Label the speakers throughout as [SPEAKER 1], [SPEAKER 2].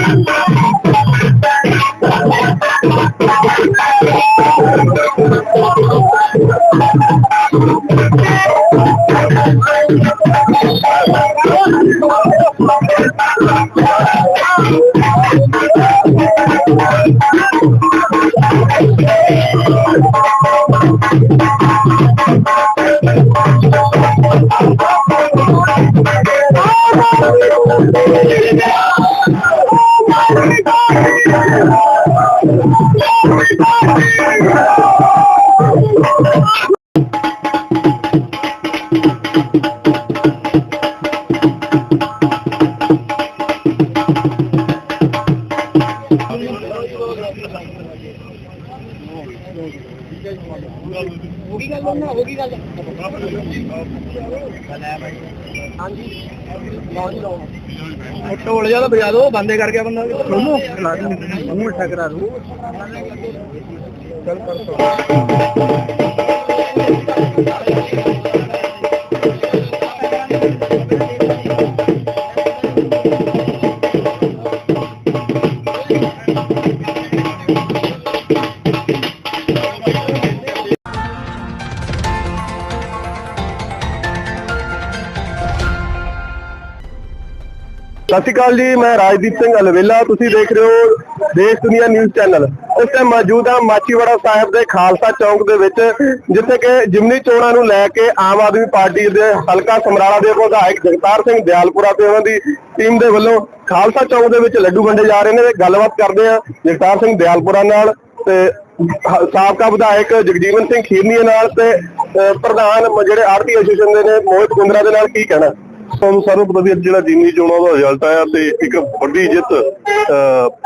[SPEAKER 1] ਹੋ ਹੋ ਗਈ ਗੱਲ? ਹਾਂਜੀ। ਲਾਓ ਜੀ। ਲਾਓ ਢੋਲ ਜ਼ਿਆਦਾ ਵਜਾ ਦਿਓ ਬੰਦੇ ਕਰ ਗਿਆ ਬੰਦਾ। ਉਹਨੂੰ ਲਾ ਦੇ ਉਹਨੂੰ ਮਿੱਠਾ ਕਰਾ ਦੂ ਚੱਲ ਕਰ
[SPEAKER 2] ਸਤਿ ਸ਼੍ਰੀ ਅਕਾਲ ਜੀ, ਮੈਂ ਰਾਜਦੀਪ ਸਿੰਘ ਅਲਵੇਲਾ, ਤੁਸੀਂ ਦੇਖ ਰਹੇ ਹੋ ਦੇਸ਼ ਦੁਨੀਆ ਨਿਊਜ਼ ਚੈਨਲ। ਇਸ ਟਾਈਮ ਮੌਜੂਦ ਹਾਂ ਮਾਚੀਵਾੜਾ ਸਾਹਿਬ ਦੇ ਖਾਲਸਾ ਚੌਂਕ ਦੇ ਵਿੱਚ, ਜਿੱਥੇ ਕਿ ਜਿਮਨੀ ਚੋਣਾਂ ਨੂੰ ਲੈ ਕੇ ਆਮ ਆਦਮੀ ਪਾਰਟੀ ਦੇ ਹਲਕਾ ਸਮਰਾਲਾ ਦੇ ਵਿਧਾਇਕ ਜਗਤਾਰ ਸਿੰਘ ਦਿਆਲਪੁਰਾ ਤੇ ਉਹਨਾਂ ਦੀ ਟੀਮ ਦੇ ਵੱਲੋਂ ਖਾਲਸਾ ਚੌਂਕ ਦੇ ਵਿੱਚ ਲੱਡੂ ਵੰਡੇ ਜਾ ਰਹੇ ਨੇ। ਤੇ ਗੱਲਬਾਤ ਕਰਦੇ ਹਾਂ ਜਗਤਾਰ ਸਿੰਘ ਦਿਆਲਪੁਰਾ ਨਾਲ ਤੇ ਸਾਬਕਾ ਵਿਧਾਇਕ ਜਗਜੀਵਨ ਸਿੰਘ ਖੀਰਨੀਏ ਨਾਲ ਤੇ ਪ੍ਰਧਾਨ ਜਿਹੜੇ ਆਰਟੀ ਐਸੋਸੀਏਸ਼ਨ ਦੇ ਨੇ ਮੋਹਿਤ ਕੁੰਦਰਾ ਦੇ ਨਾਲ ਕੀ ਕਹਿਣਾ? ਤੁਹਾਨੂੰ ਸਾਰਿਆਂ ਨੂੰ ਪਤਾ ਵੀ ਅੱਜ ਜਿਹੜਾ ਜਿਮਨੀ ਚੋਣਾਂ ਦਾ ਰਿਜ਼ਲਟ ਆਇਆ ਤੇ ਇੱਕ ਵੱਡੀ ਜਿੱਤ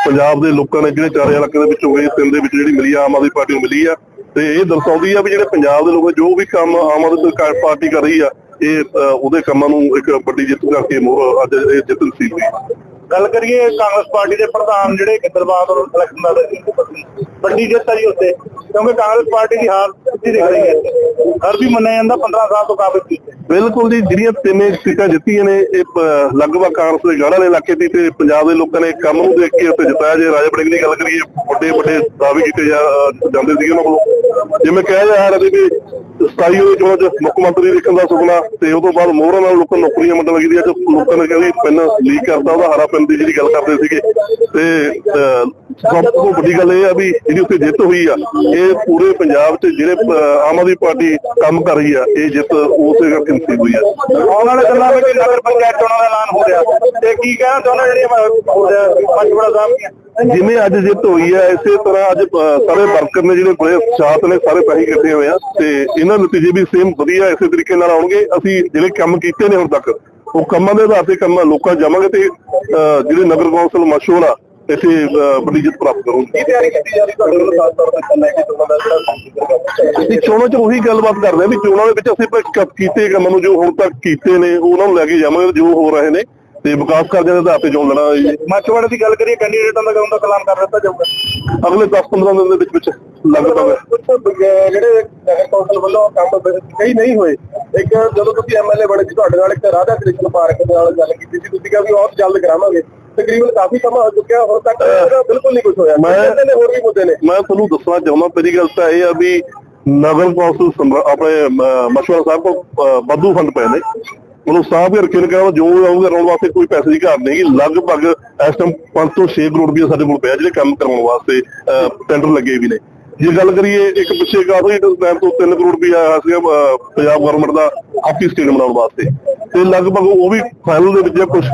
[SPEAKER 2] ਪੰਜਾਬ ਦੇ ਲੋਕਾਂ ਨੇ ਜਿਹੜੇ ਚਾਰੇ ਇਲਾਕੇ ਦੇ ਵਿੱਚੋਂ ਹੋਏ ਤਿੰਨ ਦੇ ਵਿੱਚ ਜਿਹੜੀ ਮਿਲੀ ਆਮ ਆਦਮੀ ਪਾਰਟੀ ਨੂੰ ਮਿਲੀ ਆ। ਤੇ ਇਹ ਦਰਸਾਉਂਦੀ ਆ ਵੀ ਜਿਹੜੇ ਪੰਜਾਬ ਦੇ ਲੋਕ ਜੋ ਵੀ ਕੰਮ ਆਮ ਆਦਮੀ ਪਾਰਟੀ ਕਰ ਰਹੀ ਆ, ਇਹ ਉਹਦੇ ਕੰਮਾਂ ਨੂੰ ਇੱਕ ਵੱਡੀ ਜਿੱਤ ਕਰਕੇ ਮੋਹਰ ਅੱਜ ਇਹ ਜਿੱਤ ਨਸੀਬ ਹੋਈ।
[SPEAKER 3] ਗੱਲ ਕਰੀਏ ਕਾਂਗਰਸ ਪਾਰਟੀ ਦੇ ਪ੍ਰਧਾਨ ਜਿਹੜੇ ਗਿੱਦਰਬਾਦ ਔਰ ਇਲੈਕਸ਼ਨ ਦਾ ਵੱਡੀ ਜਿੱਤ ਆ ਜੀ ਉੱਤੇ, ਕਿਉਂਕਿ ਕਾਂਗਰਸ ਪਾਰਟੀ ਦੀ ਹਾਰ ਸਿੱਧੀ ਦਿਖ ਰਹੀ ਹੈ। ਹਰ ਵੀ ਮੰਨਿਆ ਜਾਂਦਾ 15 ਸਾਲ ਤੋਂ ਕਾਬਜ਼ ਕੀਤੇ
[SPEAKER 2] ਬਿਲਕੁਲ ਜੀ ਜਿਹੜੀਆਂ ਤਿੰਨੇ ਸੀਟਾਂ ਜਿੱਤੀਆਂ ਨੇ ਇਹ ਪ- ਲਗਭਗ ਕਾਂਗਰਸ ਦੇ ਗਾੜਾ ਦੇ ਇਲਾਕੇ ਦੀ ਤੇ ਪੰਜਾਬ ਦੇ ਲੋਕਾਂ ਨੇ ਕੰਮ ਨੂੰ ਦੇਖ ਕੇ ਉੱਤੇ ਜਿਤਾਇਆ। ਜੇ ਰਾਜਾ ਬੜਿੰਗ ਦੀ ਗੱਲ ਕਰੀਏ ਵੱਡੇ ਵੱਡੇ ਦਾਅਵੇ ਕੀਤੇ ਜਾ- ਜਾਂਦੇ ਸੀਗੇ ਉਹਨਾਂ ਕੋਲੋਂ। ਜਿਵੇਂ ਕਿਹਾ ਰਿਹਾ ਸੀ ਵੀ 27 ਦੇ ਚੋਣਾਂ 'ਚ ਮੁੱਖ ਮੰਤਰੀ ਦੇਖਣ ਦਾ ਸੁਪਨਾ ਤੇ ਉਹ ਤੋਂ ਬਾਅਦ ਮੋਹਰਾਂ ਨਾਲ ਲੋਕਾਂ ਨੂੰ ਨੌਕਰੀਆਂ ਮੰਗਣ ਲੱਗਦੀਆਂ ਦੀ ਲੋਕਾਂ ਨੇ ਕਹਿੰਦੇ ਪੈਨ ਲੀਕ ਕਰਦਾ ਉਹਦਾ ਹਰਾ ਪੈਨ ਦੀ ਜਿਹੜੀ ਗੱਲ ਕਰਦੇ ਸੀਗੇ। ਤੇ ਅਹ, ਸਭ ਤੋਂ ਵੱਡੀ ਗੱਲ ਇਹ ਆ ਵੀ ਜਿਹੜੀ ਉੱਥੇ ਜਿੱਤ ਹੋਈ ਆ ਇਹ ਪੂਰੇ ਪੰਜਾਬ 'ਚ ਜਿਹੜੇ ਆਮ ਆਦਮੀ ਪਾਰਟੀ ਕੰਮ ਕਰ ਰਹੀ ਆ ਇਹ ਜਿੱਤ ਉਸੇ ਕਰਕੇ ਨਸੀਬ ਹੋਈ ਆ।
[SPEAKER 3] ਆਉਣ ਵਾਲੇ ਦਿਨਾਂ ਵਿੱਚ ਨਗਰ ਪੰਚਾਇਤ ਚੋਣਾਂ ਦਾ ਐਲਾਨ ਹੋ ਰਿਹਾ। ਤੇ ਕੀ ਕਹਿਣਾ ਚਾਹੁੰਦਾ ਜਿਹੜੀਆਂ ਪੰਜਵੜਾ ਸਾਹਿਬ ਦੀਆਂ?
[SPEAKER 2] ਜਿਵੇਂ ਅੱਜ ਜਿੱਤ ਹੋਈ ਹੈ ਇਸੇ ਤਰ੍ਹਾਂ ਅੱਜ ਸਾਰੇ ਵਰਕਰ ਨੇ ਜਿਹੜੇ ਬੜੇ ਉਤਸ਼ਾਹਤ ਨੇ ਸਾਰੇ ਪੈਸੇ ਇਕੱਠੇ ਹੋਏ ਆ ਤੇ ਇਹਨਾਂ ਨਤੀਜੇ ਵੀ ਸੇਮ ਵਧੀਆ ਇਸੇ ਤਰੀਕੇ ਨਾਲ ਆਉਣਗੇ। ਅਸੀਂ ਜਿਹੜੇ ਕੰਮ ਕੀਤੇ ਨੇ ਹੁਣ ਤੱਕ ਉਹ ਕੰਮਾਂ ਦੇ ਆਧਾਰ ਤੇ ਕੰਮ ਲੋਕਾਂ ਜਾਵਾਂਗੇ ਤੇ ਜਿਹੜੇ ਨਗਰ ਕੌਂਸਲ ਮਸ਼ਹੂਰ ਆ ਅਹ, ਵੱਡੀ ਜਿੱਤ ਪ੍ਰਾਪਤ ਕਰੂਗੇ।
[SPEAKER 3] ਕੀ ਤਿਆਰੀ ਕੀਤੀ ਜਾ ਰਹੀ ਤੁਹਾਡੇ ਵੱਲੋਂ ਖਾਸ ਤੌਰ ਤੇ ਲੈ ਕੇ ਚੋਣਾਂ ਦਾ ਜਿਹੜਾ
[SPEAKER 2] ਅਸੀਂ ਚੋਣਾਂ 'ਚ ਉਹੀ ਗੱਲਬਾਤ ਕਰਦੇ ਆ ਵੀ ਚੋਣਾਂ ਦੇ ਵਿੱਚ ਅਸੀਂ ਪ- ਕ- ਕੀਤੇ ਕੰਮਾਂ ਨੂੰ ਜੋ ਹੁਣ ਤੱਕ ਕੀਤੇ ਨੇ ਉਹਨਾਂ ਨੂੰ ਲੈ ਕੇ ਜਾਵਾਂਗੇ ਜੋ ਹੋ ਰਹੇ ਨੇ ਤੇ ਵਿਕਾਸ ਕਾਰਜਾਂ ਦੇ ਆਧਾਰ ਤੇ ਚੋਣ ਲੜਾਂਗੇ।
[SPEAKER 3] ਮਾਚਵਾੜੇ ਦੀ ਗੱਲ ਕਰੀਏ ਕੈਂਡੀਡੇਟਾਂ ਦਾ ਕਦੋਂ ਤੱਕ ਐਲਾਨ ਕਰ ਦਿੱਤਾ ਜਾਊਗਾ।
[SPEAKER 2] ਅਗਲੇ 10-15 ਦਿਨ ਦੇ ਵਿੱਚ ਵਿੱਚ ਲਗਭਗ
[SPEAKER 3] ਜਿਹੜੇ ਨਗਰ ਕੌਂਸਲ ਵੱਲੋਂ ਕੰਮ ਕਈ ਨਹੀਂ ਹੋਏ ਇੱਕ ਜਦੋਂ ਤੁਸੀਂ ਐਮਐਲਏ ਬਣੇ ਸੀ ਤੁਹਾਡੇ ਨਾਲ ਇੱਕ ਰਾਧਾ ਕ੍ਰਿਸ਼ਨ ਪਾਰਕ ਦੇ ਨਾਲ ਗੱਲ ਕੀਤੀ ਸੀ ਤੁਸੀਂ ਕਿਹਾ ਵੀ ਬਹੁਤ ਜਲਦ ਕਰਾਵਾਂਗੇ। ਤਕਰੀਬਨ ਕਾਫੀ ਸਮਾਂ ਹੋ ਚੁੱਕਿਆ ਹੁਣ ਤੱਕ ਬਿਲਕੁਲ ਨਹੀਂ ਕੁਝ ਹੋਇਆ।
[SPEAKER 2] ਮੈਂ-
[SPEAKER 3] ਹੋਰ ਵੀ ਮੁੱਦੇ ਨੇ।
[SPEAKER 2] ਮੈਂ ਤੁਹਾਨੂੰ ਦੱਸਣਾ ਚਾਹੁੰਦਾ ਪਹਿਲੀ ਗੱਲ ਤਾਂ ਇਹ ਆ ਵੀ ਨਗਰ ਕੌਂਸਲ ਆਪਣੇ ਮਸ਼ਵਰਾ ਸਾਹਿਬ ਕੋਲ ਵਾਧੂ ਫੰਡ ਪਏ ਨੇ। ਉਹਨੂੰ ਸਾਹਬ ਹੀ ਨੇ ਕਹਿੰਦਾ ਜੋ ਆਉਂਗਾ ਰੋਣ ਵਾਸਤੇ ਕੋਈ ਪੈਸੇ ਦੀ ਘਾਟ ਨਹੀਂ ਲਗਭਗ ਇਸ ਟਾਈਮ 5 ਤੋਂ 6 ਕਰੋੜ ਰੁਪਏ ਸਾਡੇ ਕੋਲ ਪਿਆ, ਜਿਹੜੇ ਕੰਮ ਕਰਾਉਣ ਵਾਸਤੇ ਟੈਂਡਰ ਲੱਗੇ ਵੀ ਨੇ। ਜੇ ਗੱਲ ਕਰੀਏ, ਇੱਕ ਪਿੱਛੇ ਕਾਫੀ ਟਾਈਮ ਤੋਂ 3 ਕਰੋੜ ਰੁਪਏ ਆਇਆ ਸੀਗਾ ਪੰਜਾਬ ਗਵਰਨਮੈਂਟ ਦਾ ਹਾਕੀ ਸਟੇਡੀਅਮ ਬਣਾਉਣ ਵਾਸਤੇ। ਤੇ ਲਗਭਗ ਉਹ ਵੀ ਫਾਈਨਲ ਦੇ ਵਿੱਚ ਕੁਝ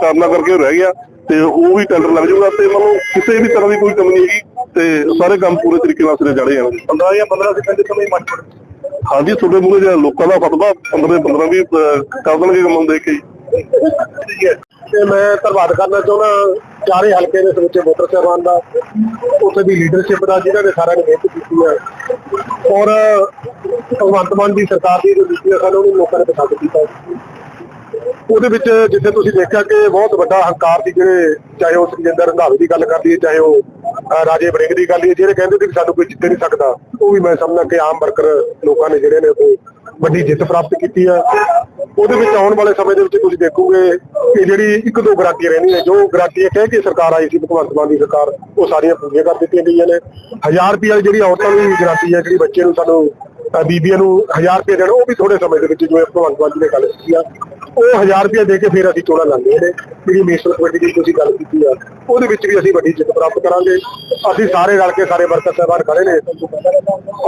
[SPEAKER 2] ਕਾਰਨਾ ਕਰਕੇ ਰਹਿ ਗਿਆ। ਤੇ ਉਹ ਵੀ ਟੈਂਡਰ ਲੱਗ ਜਾਊਗਾ ਤੇ ਮਤਲਬ ਕਿਸੇ ਵੀ ਤਰ੍ਹਾਂ ਦੀ ਕੋਈ ਕਮੀ ਨਹੀਂ ਹੈਗੀ ਤੇ ਸਾਰੇ ਕੰਮ ਪੂਰੇ ਤਰੀਕੇ ਨਾਲ ਸਿਰੇ ਚੜੇ ਜਾਣਗੇ
[SPEAKER 3] 15 ਜਾਂ 15 ਸੈਕਿੰਡ ਸਮੇਂ ਮਾਚਵਾੜੇ
[SPEAKER 2] ਹਾਂਜੀ, ਤੁਹਾਡੇ ਮੂਹਰੇ ਜਿਹੜਾ ਲੋਕਾਂ ਦਾ ਫਤਵਾ 15 15 ਵੀ ਕਰ ਦੇਣਗੇ ਕੰਮ ਦੇਖ ਕੇ
[SPEAKER 3] ਤੇ ਮੈਂ ਧੰਨਵਾਦ ਕਰਨਾ ਚਾਹੁੰਦਾ ਚਾਰੇ ਹਲਕੇ ਦੇ ਸਮੁੱਚੇ ਵੋਟਰ ਸਾਹਿਬਾਨ ਦਾ, ਉੱਥੇ ਦੀ ਲੀਡਰਸ਼ਿਪ ਦਾ, ਜਿਨ੍ਹਾਂ ਨੇ ਸਾਰਿਆਂ ਨੇ ਮਿਹਨਤ ਕੀਤੀ ਹੈ। ਔਰ ਭਗਵੰਤ ਮਾਨ ਦੀ ਸਰਕਾਰ ਦੀ ਜੋ ਨੀਤੀ ਹੈ, ਸਾਨੂੰ ਲੋਕਾਂ ਨੇ ਪਸੰਦ ਕੀਤਾ ਉਹਦੇ ਵਿੱਚ ਜਿੱਥੇ ਤੁਸੀਂ ਦੇਖਿਆ ਕਿ ਬਹੁਤ ਵੱਡਾ ਹੰਕਾਰ ਸੀ ਜਿਹੜੇ ਚਾਹੇ ਉਹ ਸੁਖਜਿੰਦਰ ਰੰਧਾਵੇ ਦੀ ਗੱਲ ਕਰ ਲਈਏ ਚਾਹੇ ਉਹ ਰਾਜੇ ਬੜਿੰਗ ਦੀ ਗੱਲ ਲਈਏ ਜਿਹੜੇ ਕਹਿੰਦੇ ਸੀ ਕਿ ਸਾਨੂੰ ਕੋਈ ਜਿੱਤ ਨਹੀਂ ਸਕਦਾ, ਉਹ ਵੀ ਮੈਂ ਸਮਝਦਾ ਕਿ ਆਮ ਵਰਕਰ ਲੋਕਾਂ ਨੇ ਜਿਹੜੇ ਨੇ ਉਹ ਵੱਡੀ ਜਿੱਤ ਪ੍ਰਾਪਤ ਕੀਤੀ ਹੈ ਉਹਦੇ ਵਿੱਚ ਆਉਣ ਵਾਲੇ ਸਮੇਂ ਦੇ ਵਿੱਚ ਤੁਸੀਂ ਦੇਖੋਗੇ ਕਿ ਜਿਹੜੀ ਇੱਕ ਦੋ ਗਰੰਟੀਆਂ ਰਹਿੰਦੀਆਂ ਜੋ ਗਰੰਟੀਆਂ ਕਹਿ ਕੇ ਸਰਕਾਰ ਆਈ ਸੀ, ਭਗਵੰਤ ਮਾਨ ਦੀ ਸਰਕਾਰ, ਉਹ ਸਾਰੀਆਂ ਪੂਰੀਆਂ ਕਰ ਦਿੱਤੀਆਂ ਗਈਆਂ ਨੇ। 1000 ਰੁਪਏ ਵਾਲੀ ਜਿਹੜੀ ਔਰਤਾਂ ਦੀ ਗਰੰਟੀ ਹੈ, ਜਿਹੜੀ ਬੱਚੇ ਨੂੰ ਸਾਨੂੰ ਬੀਬੀਆਂ ਨੂੰ 1000 ਰੁਪਏ ਦੇਣਾ, ਉਹ ਵੀ ਥੋੜੇ ਸਮੇਂ ਦੇ ਵਿੱਚ ਜਿਵੇਂ ਭਗਵੰਤ ਮਾਨ ਜੀ ਨੇ ਗੱਲ ਕੀਤੀ ਆ। ਉਹ 1000 ਰੁਪਏ ਦੇ ਕੇ ਫਿਰ ਅਸੀਂ ਚੋਣਾਂ ਲਾਉਂਦੇ ਨੇ। ਜਿਹੜੀ ਮਿਊਨਿਸਪਲ ਕਮੇਟੀ ਦੀ ਤੁਸੀਂ ਗੱਲ ਕੀਤੀ ਆ, ਉਹਦੇ ਵਿੱਚ ਵੀ ਅਸੀਂ ਵੱਡੀ ਜਿੱਤ ਪ੍ਰਾਪਤ ਕਰਾਂਗੇ। ਅਸੀਂ ਸਾਰੇ ਰਲ ਕੇ ਸਾਰੇ ਵਰਕਰ ਸਾਹਿਬਾਨ ਖੜੇ ਨੇ।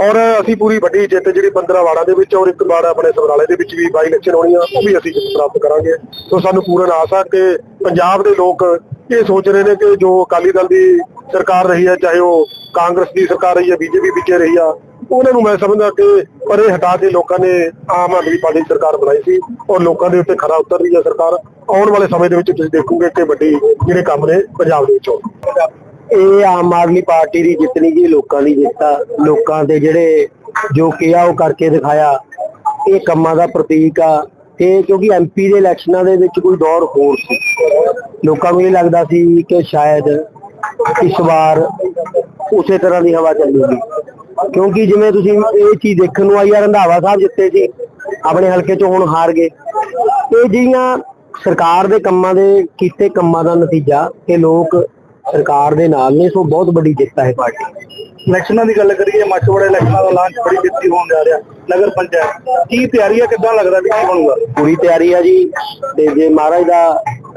[SPEAKER 3] ਔਰ ਅਸੀਂ ਪੂਰੀ ਵੱਡੀ ਜਿੱਤ ਜਿਹੜੀ 15 ਵਾੜਾ ਦੇ ਵਿੱਚ ਔਰ ਇੱਕ ਵਾਰ ਆਪਣੇ ਸਮਰਾਲੇ ਦੇ ਵਿੱਚ ਵੀ ਬਾਈ ਇਲੈਕਸ਼ਨ ਹੋਣੀ ਆ, ਉਹ ਵੀ ਅਸੀਂ ਜਿੱਤ ਪ੍ਰਾਪਤ ਕਰਾਂਗੇ। ਸੋ ਸਾਨੂੰ ਪੂਰਨ ਆਸ ਆ ਕਿ ਪੰਜਾਬ ਦੇ ਲੋਕ ਇਹ ਸੋਚ ਰਹੇ ਨੇ ਕਿ ਜੋ ਅਕਾਲੀ ਦਲ ਦੀ ਸਰਕਾਰ ਰਹੀ ਹੈ ਚਾਹੇ ਉਹ ਕਾਂਗਰਸ ਦੀ ਸਰਕਾਰ ਰਹੀ ਹੈ ਬੀਜੇਪੀ ਵਿੱਚ ਰਹੀ ਆ ਉਹਨਾਂ ਨੂੰ ਮੈਂ ਸਮਝਦਾ ਕਿ ਪਰੇ ਹਟਾ ਕੇ ਲੋਕਾਂ ਨੇ ਆਮ ਆਦਮੀ ਪਾਰਟੀ ਸਰਕਾਰ ਬਣਾਈ ਸੀ ਔਰ ਲੋਕਾਂ ਦੇ ਉੱਤੇ ਖਰਾ ਉਤਰ ਰਹੀ ਹੈ ਸਰਕਾਰ। ਆਉਣ ਵਾਲੇ ਸਮੇਂ ਦੇ ਵਿੱਚ ਤੁਸੀਂ ਦੇਖੋਗੇ ਕਿ ਵੱਡੀ ਜਿਹੜੇ ਕੰਮ ਨੇ ਪੰਜਾਬ ਦੇ ਵਿੱਚ
[SPEAKER 4] ਇਹ ਆਮ ਆਦਮੀ ਪਾਰਟੀ ਦੀ ਜਿੱਤ ਨਹੀਂ ਜੀ, ਲੋਕਾਂ ਦੀ ਜਿੱਤ ਆ। ਲੋਕਾਂ ਦੇ ਜਿਹੜੇ ਜੋ ਕਿਹਾ ਉਹ ਕਰਕੇ ਦਿਖਾਇਆ। ਇਹ ਕੰਮਾਂ ਦਾ ਪ੍ਰਤੀਕ ਆ। ਤੇ ਕਿਉਂਕਿ ਐਮਪੀ ਦੇ ਇਲੈਕਸ਼ਨਾਂ ਦੇ ਵਿੱਚ ਕੋਈ ਦੌਰ ਹੋਰ ਸੀ। ਲੋਕਾਂ ਨੂੰ ਇਹ ਲੱਗਦਾ ਸੀ ਕਿ ਸ਼ਾਇਦ ਇਸ ਵਾਰ ਉਸੇ ਤਰ੍ਹਾਂ ਦੀ ਹਵਾ ਚੱਲੂਗੀ। ਕਿਉਂਕਿ ਜਿਵੇਂ ਤੁਸੀਂ ਇਹ ਚੀਜ਼ ਦੇਖਣ ਨੂੰ ਆਈ ਆ ਰੰਧਾਵਾ ਸਾਹਿਬ ਜਿੱਤੇ ਸੀ ਆਪਣੇ ਹਲਕੇ ਚੋਂ ਹੁਣ ਹਾਰ ਗਏ। ਇਹ ਜਿਹੜੀਆਂ ਸਰਕਾਰ ਦੇ ਕੰਮਾਂ ਦੇ ਕੀਤੇ ਕੰਮਾਂ ਦਾ ਨਤੀਜਾ ਕਿ ਲੋਕ ਸਰਕਾਰ ਦੇ ਨਾਲ ਨੇ ਸੋ ਬਹੁਤ ਵੱਡੀ ਜਿੱਤ ਹੈ ਪਾਰਟੀ
[SPEAKER 1] ਇਲੈਕਸ਼ਨਾਂ ਦੀ ਗੱਲ ਕਰੀਏ ਮੱਛਵਾੜਾ ਇਲੈਕਸ਼ਨਾਂ ਦਾ ਲਾਂਚ ਬੜੀ ਜਿੱਤੀ ਹੋਣ ਜਾ ਰਿਹਾ ਨਗਰ ਪੰਚਾਇਤ। ਕੀ ਤਿਆਰੀ ਹੈ ਕਿੱਦਾਂ ਲੱਗਦਾ ਵੀ ਕੀ ਬਣੂਗਾ?
[SPEAKER 4] ਪੂਰੀ ਤਿਆਰੀ ਹੈ ਜੀ ਤੇ ਜੇ ਮਹਾਰਾਜ ਦਾ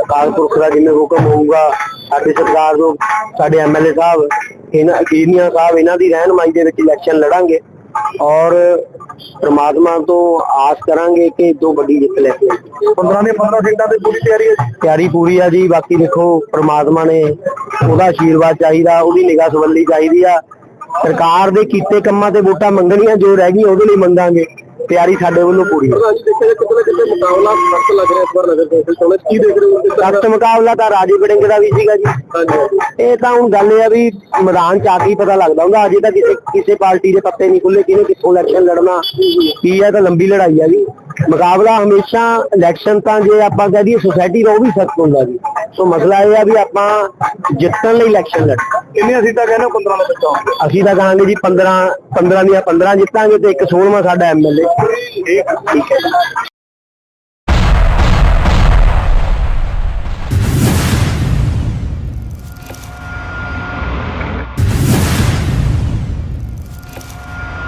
[SPEAKER 4] ਅਕਾਲ ਪੁਰਖ ਦਾ ਜਿਵੇਂ ਹੁਕਮ ਹੋਊਗਾ ਸਾਡੀ ਸਰਕਾਰ ਨੂੰ ਸਾਡੇ ਐਮਐਲਏ ਸਾਹਿਬ ਇਹਨਾਂ ਅਕੀਨੀਆਂ ਸਾਹਿਬ ਇਹਨਾਂ ਦੀ ਰਹਿਨਮਾਈ ਦੇ ਵਿੱਚ ਇਲੈਕਸ਼ਨ ਲੜਾਂਗੇ ਔਰ ਪ੍ਰਮਾਤਮਾ ਤੋਂ ਆਸ ਕਰਾਂਗੇ ਕਿ ਦੋ ਵੱਡੀ ਜਿੱਤ ਲੈ ਕੇ ਆਈਏ।
[SPEAKER 1] 15 ਦੀਆਂ 15 ਸੀਟਾਂ ਤੇ ਪੂਰੀ ਤਿਆਰੀ ਹੈ ਜੀ?
[SPEAKER 4] ਤਿਆਰੀ ਪੂਰੀ ਆ ਜੀ ਬਾਕੀ ਦੇਖੋ ਪ੍ਰਮਾਤਮਾ ਨੇ ਉਹਦਾ ਆਸ਼ੀਰਵਾਦ ਚਾਹੀਦਾ ਉਹਦੀ ਨਿਗਾਹ ਸਵੱਲੀ ਚਾਹੀਦੀ ਆ। ਸਰਕਾਰ ਦੇ ਕੀਤੇ ਕੰਮਾਂ ਤੇ ਵੋਟਾਂ ਮੰਗਣੀਆਂ ਜੋ ਰਹਿ ਗਈਆਂ ਉਹਦੇ ਲਈ ਮੰਗਾਂਗੇ। ਤਿਆਰੀ ਸਾਡੇ ਵੱਲੋਂ ਪੂਰੀ ਹੈ।
[SPEAKER 3] ਅੱਜ ਦੇਖਿਆ ਜਾਏ ਕਿਤੇ ਨਾ ਕਿਤੇ ਮੁਕਾਬਲਾ ਸਖਤ ਲੱਗ ਰਿਹਾ ਇਸ ਵਾਰ ਨਗਰ ਕੌਂਸਲ ਚੋਣਾਂ 'ਚ। ਕੀ ਦੇਖ ਰਹੇ ਹੋ ਤਰ੍ਹਾਂ
[SPEAKER 4] ਸਖਤ ਮੁਕਾਬਲਾ ਤਾਂ ਰਾਜੀ ਬੜਿੰਗ ਦਾ ਵੀ ਸੀਗਾ ਜੀ।
[SPEAKER 3] ਹਾਂਜੀ।
[SPEAKER 4] ਇਹ ਤਾਂ ਹੁਣ ਗੱਲ ਇਹ ਆ ਵੀ ਮੈਦਾਨ ਚ ਆ ਕੇ ਹੀ ਪਤਾ ਲੱਗਦਾ ਹੁੰਦਾ। ਅਜੇ ਤਾਂ ਕਿਸੇ ਕਿਸੇ ਪਾਰਟੀ ਦੇ ਪੱਤੇ ਨਹੀਂ ਖੁੱਲੇ ਕਿਹਨੇ ਕਿੱਥੋਂ ਇਲੈਕਸ਼ਨ ਲੜਨਾ? ਕੀ ਹੈ ਤਾਂ ਲੰਬੀ ਲੜਾਈ ਆ ਜੀ। ਮੁਕਾਬਲਾ ਹਮੇਸ਼ਾ ਇਲੈਕਸ਼ਨ ਤਾਂ ਜੇ ਆਪਾਂ ਕਹਿ ਦਈਏ ਸੋਸਾਇਟੀ ਦਾ ਉਹ ਵੀ ਸਖਤ ਹੁੰਦਾ ਜੀ। ਸੋ ਮਸਲਾ ਇਹ ਆ ਵੀ ਆਪਾਂ ਜਿੱਤਣ ਲਈ ਇਲੈਕਸ਼ਨ ਲੜਨਾ।
[SPEAKER 1] ਕਿੰਨੀਆਂ ਸੀਟਾਂ ਕਹਿੰਦੇ ਹੋ 15 ਦੇ ਵਿੱਚ?
[SPEAKER 4] ਅਸੀਂ ਤਾਂ ਕਹਾਂਗੇ ਜੀ 15 15 ਦੀਆਂ 15 ਜਿੱਤਾਂਗੇ ਤੇ ਇੱਕ 16ਵਾਂ ਸਾਡਾ ਐਮਐਲਏ ਠੀਕ ਹੈ।